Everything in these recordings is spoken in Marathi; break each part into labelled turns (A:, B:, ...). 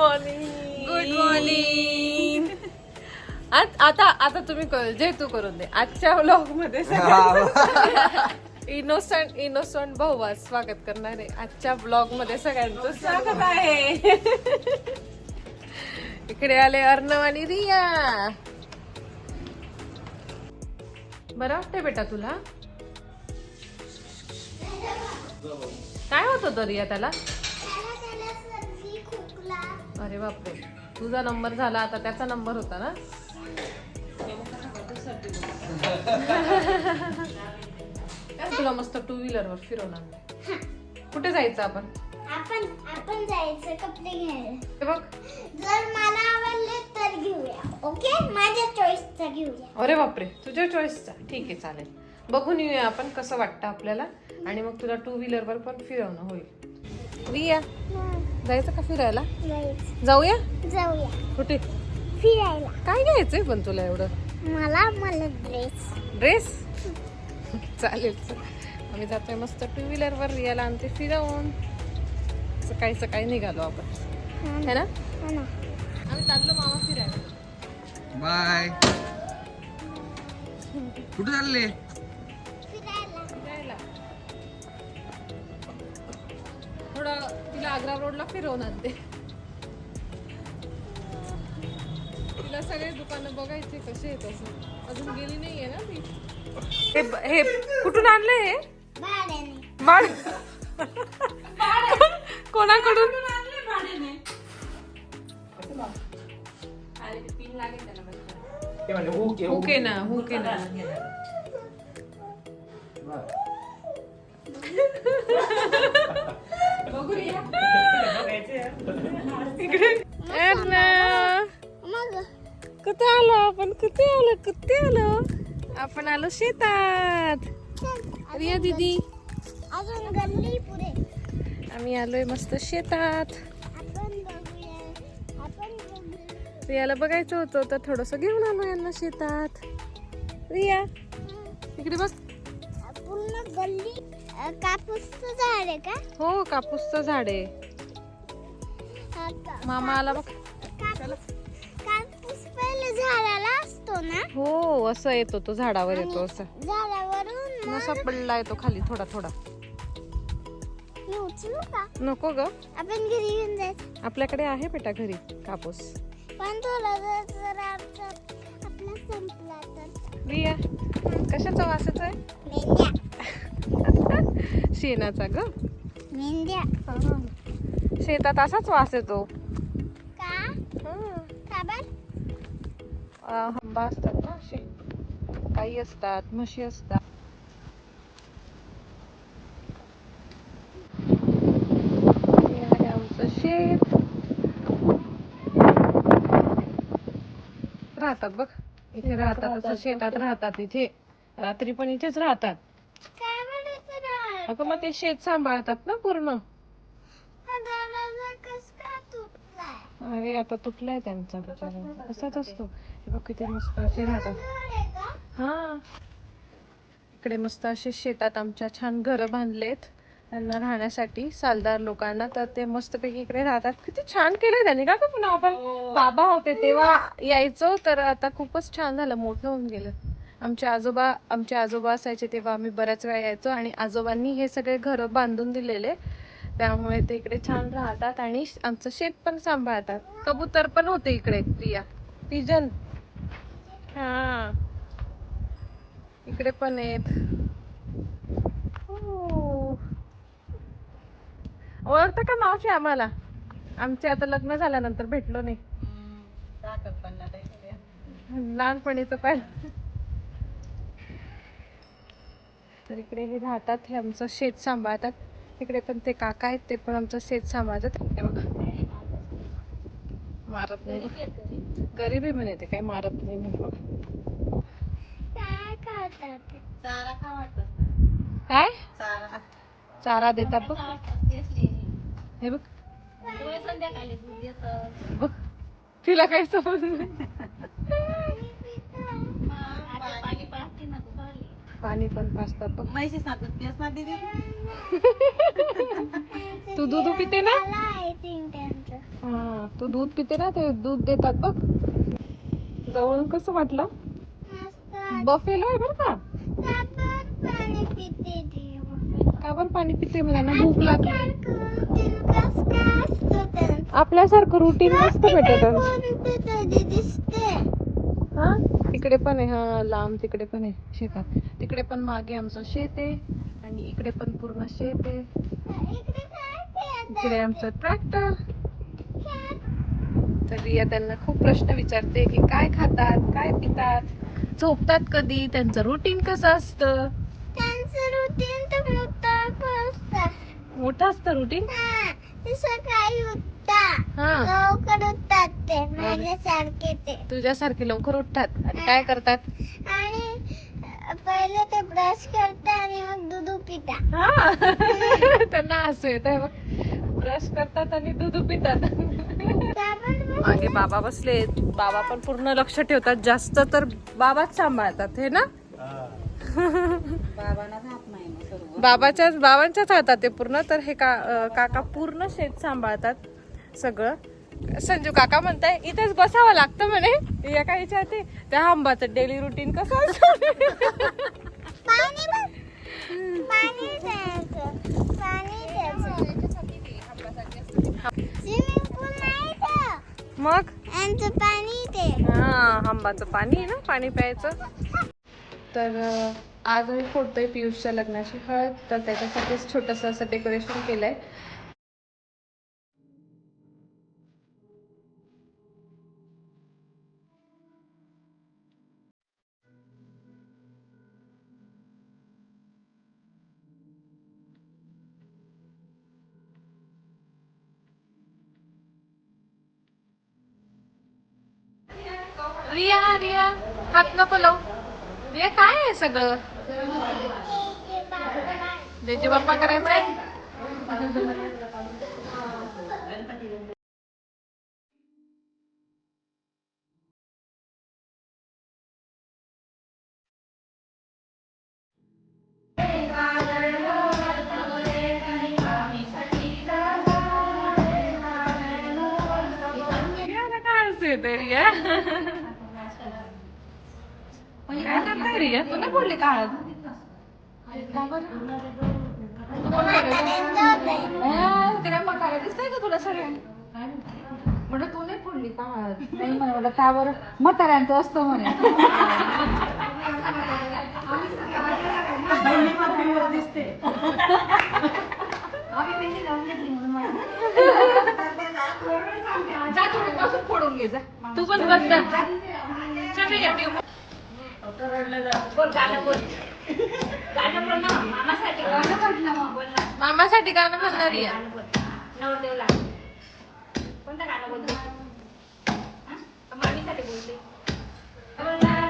A: मॉर्निंग
B: गुड मॉर्निंग
A: आता आता तुम्ही कर जे तू करून दे. आजच्या व्लॉगमध्ये इनोसंट इनोसंट भाऊ स्वागत करणार आहे. आजच्या ब्लॉगमध्ये सगळ्यांचं स्वागत आहे. इकडे आले अर्णव आणि रिया. बरं वाटतंय बेटा तुला? काय होत होतं रिया त्याला? अरे बापरे. तुझा नंबर झाला आता त्याचा नंबर होता ना? तुला मस्त टू व्हीलर वर फिरवणार कुठे जायचं आपण?
C: आपण आपण जायचं कपडे घ्यायला.
A: बघ.
C: जर मला आवडले तर घेऊया ओके माझ्या चॉईसचा घेऊया.
A: अरे बापरे तुझ्या चॉईसचा ठीक आहे चालेल. बघून येऊया आपण कसं वाटतं आपल्याला. आणि मग तुला टू व्हीलर वर पण फिरवणं होईल. रिया जायचं का फिरायला?
C: जायचं
A: जाऊया?
C: जाऊया.
A: कुठे?
C: फिरायला.
A: काय घ्यायचंय पण तुला एवढं?
C: मला मला ड्रेस
A: ड्रेस चालेल चल. आम्ही जातोय मस्त टू व्हीलर वर रियाला आणते फिरवून. सकाळी सकाळी निघालो आपण. है ना. आम्ही चाललो मामा फिरायला.
D: बाय. कुठे चालले?
C: फिरायला.
A: फिरायला. थोडं तिला आग्रा रोडला फिरवून आणते. तिला सगळे दुकानं बघायचे कसे आहेत असं अजून गेली नाहीये ना ती. हे हे कुठून आणले हे? बाळ कोणाकडून? हुके ना हुके ना. कुठे आलो आपण? कुठे आलो? कुठे आलो? आपण आलो शेतात. रिया दीदी.
C: अजून गल्ली पुढे.
A: आम्ही आलोय मस्त शेतात. रियाला बघायचं होतं तर थोडस घेऊन आलो यांना शेतात. रिया इकडे बस.
C: पूर्ण गल्ली कापूसचं झाड आहे का?
A: हो कापूसचं झाड आहे. मामा आला बघ.
C: ना?
A: हो असं येतो तो झाडावर येतो असं.
C: झाडावरून मग
A: असा पडला येतो खाली थोडा थोडा.
C: मी उचलू का?
A: नको ग.
C: आपण घरी घेऊन जायचं.
A: आपल्याकडे आहे बेटा घरी कापूस.
C: पण थोडा जर जर आमचा आपला संपला तर.
A: रिया कशाचा वास येतोय
C: मेंढ्या.
A: शेणाचा ग.
C: मेंढ्या.
A: शेतात असाच वास येतो.
C: का? का बर?
A: अं, हंबा असतात ना असे काही असतात म्हशी असतात आमचं शेत राहतात बघ. इथे राहतात असं शेतात राहतात इथे. रात्री पण इथेच राहतात. अगं मग ते शेत सांभाळतात ना पूर्ण. अरे आता तुटलाय त्यांचा बिचारा. असाच असतो. हे बघ किती मस्त असे राहतात. हा. इकडे मस्त असे शेतात आमच्या छान घरं बांधलेत. त्यांना राहण्यासाठी सालदार लोकांना. तर ते मस्तपैकी इकडे राहतात. किती छान केलंय त्यांनी. का पुन्हा आपण बाबा होते तेव्हा यायचो? तर आता खूपच छान झालं. मोठं होऊन गेलं. आमचे आजोबा आमचे आजोबा असायचे तेव्हा आम्ही बऱ्याच वेळा यायचो. आणि आजोबांनी हे सगळे घरं बांधून दिलेले. त्यामुळे ते इकडे छान राहतात आणि आमचं शेत पण सांभाळतात. कबूतर पण होते इकडे प्रिया. पिजन हा. इकडे पण आहेत. हो. ओळखतं का मावशी आम्हाला? आमचे आता लग्न झाल्यानंतर भेटलो नाही. लहानपणीच पाहिलं. तर इकडे हे राहतात हे आमचं शेत सांभाळतात. इकडे पण ते काका आहेत ते पण आमचं शेत सांभाळतात. हे बघा. मारत नाही गरिबी म्हणे ते काय मारत नाही म्हणे बघ.
C: काय? खातात
A: काय चारा देतात बघ. हे बघ. बघ तिला काही समज नाही. पाणी पण पाचतात बघ.
B: म्हैशी सांगत पेस ना दिदी.
A: तू दूध पिते ना? हा तू दूध पिते ना ते दूध देतात बघ. जवळून कसं वाटलं?
C: मस्त
A: बफेलो आहे बरं का?
C: पाणी
A: का बरं पाणी पिते मला ना भूक लागली.
C: त्यांचं
A: आपल्यासारखं रुटीन नसतं भेटत.
C: दिसते
A: हा? तिकडे पण आहे हा लांब तिकडे पण आहे शेतात. तिकडे पण मागे आमचं शेत आहे आणि इकडे पण पूर्ण शेत आहे.
C: इकडे
A: आमचं ट्रॅक्टर तर रिया त्यांना खूप प्रश्न विचारते की काय खातात काय पितात झोपतात कधी त्यांचं रुटीन कसं असतं?
C: मोठं असतं.
A: रुटीन
C: ते सकाळी उठतात
A: हा.
C: लवकर उठतात ते. माझ्यासारखे ते.
A: तुझ्यासारखे लवकर उठतात. आणि काय करतात?
C: आणि पहिले ते ब्रश करतात आणि मग दूध पितात
A: हा. त्यांना हसू येत आहे बघ. ब्रश करतात आणि दूध पितात मागे बाबा बसले. बाबा पण पूर्ण लक्ष ठेवतात. जास्त तर बाबाच सांभाळतात हे ना?
B: बाबांना
A: बाबाच्याच बाबांच्याच हातात आहे पूर्ण. तर हे का अं, काका पूर्ण शेत सांभाळतात सगळं. संजू काका म्हणताय इथेच बसावं लागतं म्हणे. या काय विचारते त्या आंबाचं डेली रुटीन कसं असतं?
C: पाणी बघ. पाणी द्यायचं. पाणी द्यायचं. स्विमिंग पूल नाही का
A: मग?
C: पाणी ते
A: हा आंबाचं पाणी आहे ना पाणी प्यायचं. तर अं, आज आम्ही आहे पियुषच्या लग्नाची हळद तर त्याच्यासाठीच छोटंसं असं डेकोरेशन केलंय. रिया रिया हात नको लावू. रिया काय आहे सगळं? त्याचे बाप्पा करायचंय रियाला काय हसू तुला बोलली का मकाला दिसतंय का तुला सगळ्या तू नाही फोडली का
B: नाही म्हणे मला का बरं? म्हाताऱ्यांचं असतं म्हणे.
A: जा तुम्ही बसून फोडून घे जा. तू पण बस मामासाठी गाणं म्हणणार कोणतं गाणं बोलतो मामीसाठी मामासाठी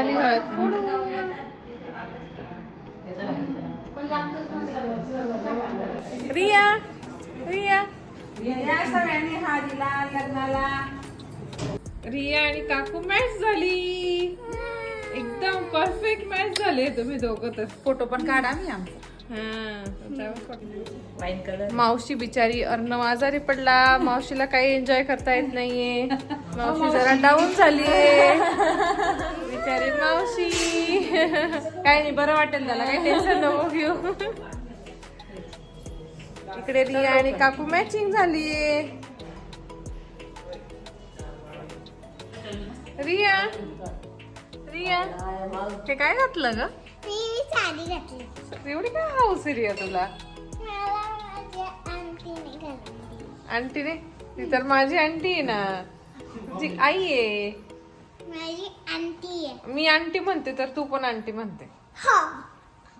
A: झाली हळद. रिया रिया.
B: सगळ्यांनी हळदीला लग्नाला.
A: रिया आणि काकू मॅच झाली. एकदम परफेक्ट मॅच झाले. तुम्ही दोघं तर.
B: फोटो पण काढा मी आमचा.
A: मावशी बिचारी अर्णव आजारी पडला. मावशीला काही एन्जॉय करता येत नाहीये. मावशी जरा डाऊन झालीये. बिचारी मावशी. काही नाही बरं वाटेल त्याला काही टेन्शन नको घेऊ. इकडे रिया आणि काकू मॅचिंग झालीये. रिया. रिया. हे काय घातलं ग? एवढी काय हाऊस रिया तुला? आंटीने? ती तर माझी आंटी आहे ना. जी आई आहे.
C: माझी आंटी आहे.
A: मी आंटी म्हणते तर तू पण आंटी म्हणते.
C: हो.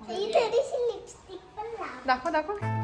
C: ही थोडीशी लिपस्टिक पण लाव.
A: दाखव दाखव.